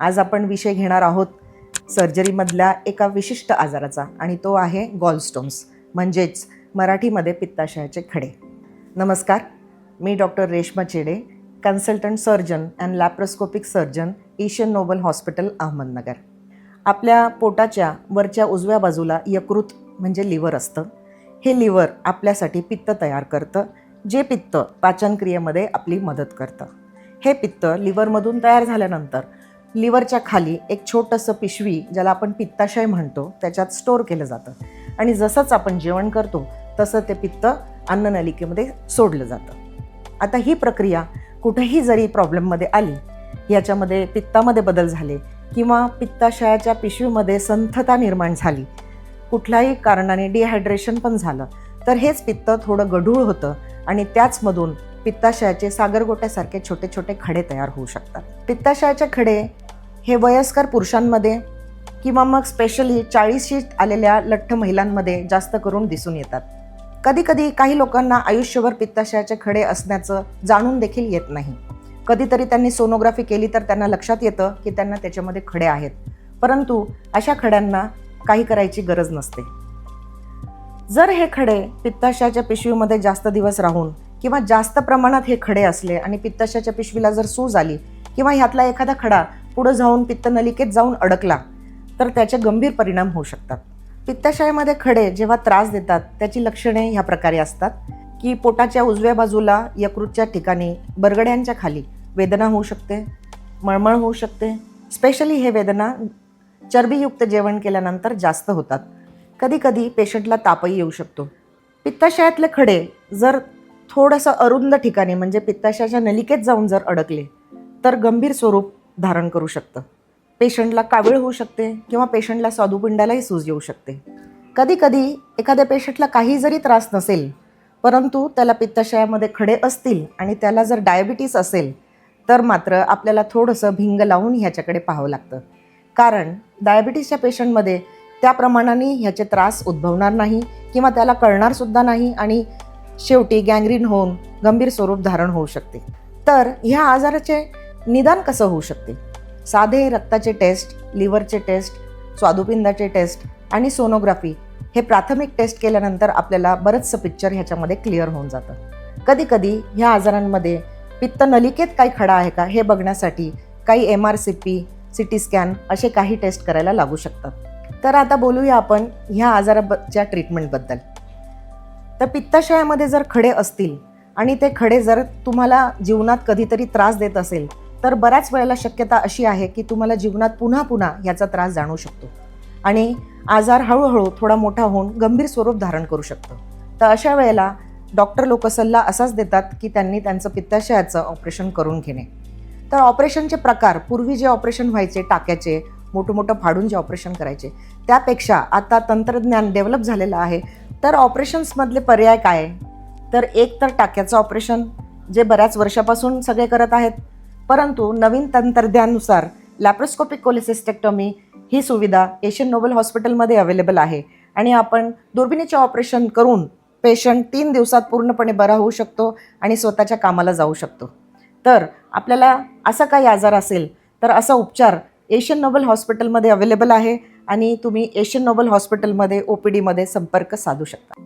आज आपण विषय घेणार आहोत सर्जरीमधल्या एका विशिष्ट आजाराचा आणि तो आहे गॉलस्टोन्स म्हणजेच मराठीमध्ये पित्ताशयाचे खडे. नमस्कार मी doctor Reshma Chede consultant surgeon and laparoscopic surgeon Asian Noble hospital Ahmednagar. आपल्या पोटाच्या वरच्या उजव्या बाजूला यकृत म्हणजे लिव्हर असतं. हे लिव्हर आपल्यासाठी पित्त तयार करतं जे पित्त पाचनक्रियेमध्ये आपली मदत करतं. हे पित्त लिव्हरमधून तयार झाल्यानंतर लिव्हरच्या खाली एक छोटंसं पिशवी ज्याला आपण पित्ताशय म्हणतो त्याच्यात स्टोअर केलं जातं. आणि जसंच आपण जेवण करतो तसं ते पित्त अन्ननलिकेमध्ये सोडलं जातं. आता ही प्रक्रिया कुठेही जरी प्रॉब्लेममध्ये आली याच्यामध्ये पित्तामध्ये बदल झाले किंवा पित्ताशयाच्या पिशवीमध्ये संथता निर्माण झाली कुठल्याही कारणाने डिहायड्रेशन पण झालं तर हेच पित्त थोडं गढूळ होतं आणि त्याचमधून पित्ताशयाचे सागरगोट्यासारखे छोटे छोटे खडे तयार होऊ शकतात. पित्ताशयाचे खडे हे वयस्कर पुरुषांमध्ये किंवा मग स्पेशली चाळीसशी आलेल्या लठ्ठ महिलांमध्ये जास्त करून दिसून येतात. कधीकधी काही लोकांना आयुष्यभर पित्ताशयाचे खडे असण्याचं जाणून देखील येत नाही. कधीतरी त्यांनी सोनोग्राफी केली तर त्यांना लक्षात येतं की त्यांना त्याच्यामध्ये खडे आहेत. परंतु अशा खड्यांना काही करायची गरज नसते. जर हे खडे पित्ताशयाच्या पिशवीमध्ये जास्त दिवस राहून किंवा जास्त प्रमाणात हे खडे असले आणि पित्ताशयाच्या पिशवीला जर सूज आली किंवा ह्यातला एखादा खडा पुढं जाऊन पित्तनलिकेत जाऊन अडकला तर त्याचे गंभीर परिणाम होऊ शकतात. पित्ताशयामध्ये खडे जेव्हा त्रास देतात त्याची लक्षणे ह्या प्रकारे असतात की पोटाच्या उजव्या बाजूला यकृतच्या ठिकाणी बरगड्यांच्या खाली वेदना होऊ शकते मळमळ होऊ शकते. स्पेशली हे वेदना चरबीयुक्त जेवण केल्यानंतर जास्त होतात. कधीकधी पेशंटला तापही येऊ शकतो. पित्ताशयातले खडे जर थोडंसं अरुंद ठिकाणी म्हणजे पित्ताशयाच्या नलिकेत जाऊन जर अडकले तर गंभीर स्वरूप धारण करू शकतं. पेशंटला कावीळ होऊ शकते किंवा पेशंटला स्वादुपिंडालाही सूज येऊ शकते. कधीकधी एखाद्या पेशंटला काही जरी त्रास नसेल परंतु त्याला पित्ताशयामध्ये खडे असतील आणि त्याला जर डायबिटीस असेल तर मात्र आपल्याला थोडंसं भिंग लावून ह्याच्याकडे पाहावं लागतं. कारण डायबिटीसच्या पेशंटमध्ये त्या प्रमाणाने ह्याचे त्रास उद्भवणार नाही किंवा त्याला कळणारसुद्धा नाही आणि शेवटी गँग्रीन होऊन गंभीर स्वरूप धारण होऊ शकते. तर ह्या आजाराचे निदान कसं होऊ शकते? साधे रक्ताचे टेस्ट लिव्हरचे टेस्ट स्वादुपिंडाचे टेस्ट आणि सोनोग्राफी हे प्राथमिक टेस्ट केल्यानंतर आपल्याला बरंचसं पिक्चर ह्याच्यामध्ये क्लिअर होऊन जातं. कधीकधी ह्या आजारांमध्ये पित्त नलिकेत काही खडा आहे का हे बघण्यासाठी काही M R C P C T scan असे काही टेस्ट करायला लागू शकतात. तर आता बोलूया आपण ह्या आजाराच्या ट्रीटमेंटबद्दल तर पित्ताशयामध्ये जर खडे असतील आणि ते खडे जर तुम्हाला जीवनात कधीतरी त्रास देत असेल तर बऱ्याच वेळेला शक्यता अशी आहे की तुम्हाला जीवनात पुन्हा पुन्हा याचा त्रास जाणवू शकतो. आणि आजार हळूहळू थोडा मोठा होऊन गंभीर स्वरूप धारण करू शकतो. तर अशा वेळेला डॉक्टर लोक सल्ला असाच देतात की त्यांनी त्यांचं पित्ताशयाचं ऑपरेशन करून घेणे. तर ऑपरेशनचे प्रकार पूर्वी जे ऑपरेशन व्हायचे टाक्याचे मोठं मोठं फाडून जे ऑपरेशन करायचे त्यापेक्षा आता तंत्रज्ञान डेव्हलप झालेलं आहे. तर ऑपरेशन्समधले पर्याय काय? आहे? तर एक तर टाक्याचं ऑपरेशन जे बऱ्याच वर्षापासून सगळे करत आहेत. परंतु नवीन तंत्रज्ञानुसार लॅप्रोस्कोपिक कोलिसिस्टेक्टॉमी ही सुविधा एशियन नोबल हॉस्पिटलमध्ये अवेलेबल आहे आणि आपण दुर्बिणीचे ऑपरेशन करून पेशंट तीन दिवसात पूर्णपणे बरा होऊ शकतो आणि स्वतःच्या कामाला जाऊ शकतो. तर आपल्याला असा काही आजार असेल तर असा उपचार एशियन नोबल हॉस्पिटलमध्ये अवेलेबल आहे. आणि तुम्ही एशियन नोबल हॉस्पिटलमध्ये ओ पी डीमध्ये संपर्क साधू शकता.